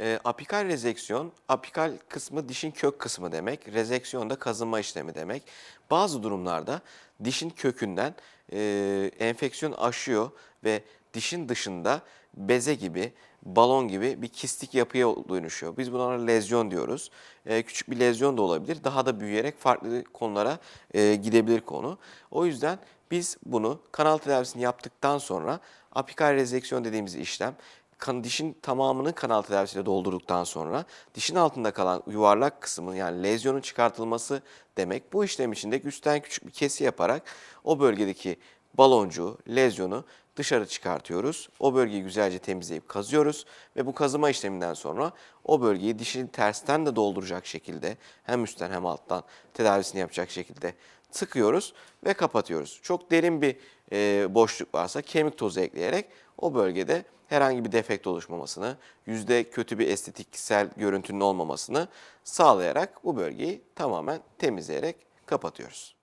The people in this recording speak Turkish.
E, apikal rezeksiyon, apikal kısmı dişin kök kısmı demek. Rezeksiyon da kazınma işlemi demek. Bazı durumlarda dişin kökünden e, enfeksiyon aşıyor ve dişin dışında beze gibi, balon gibi bir kistik yapıya dönüşüyor. Biz buna lezyon diyoruz. E, küçük bir lezyon da olabilir. Daha da büyüyerek farklı konulara e, gidebilir konu. O yüzden biz bunu kanal tedavisini yaptıktan sonra apikal rezeksiyon dediğimiz işlem kan, dişin tamamını kanal tedavisiyle doldurduktan sonra dişin altında kalan yuvarlak kısmın yani lezyonun çıkartılması demek. Bu işlem içinde üstten küçük bir kesi yaparak o bölgedeki baloncuğu, lezyonu dışarı çıkartıyoruz. O bölgeyi güzelce temizleyip kazıyoruz ve bu kazıma işleminden sonra o bölgeyi dişin tersten de dolduracak şekilde hem üstten hem alttan tedavisini yapacak şekilde tıkıyoruz ve kapatıyoruz. Çok derin bir e, boşluk varsa kemik tozu ekleyerek o bölgede herhangi bir defekt oluşmamasını, yüzde kötü bir estetiksel görüntünün olmamasını sağlayarak bu bölgeyi tamamen temizleyerek kapatıyoruz.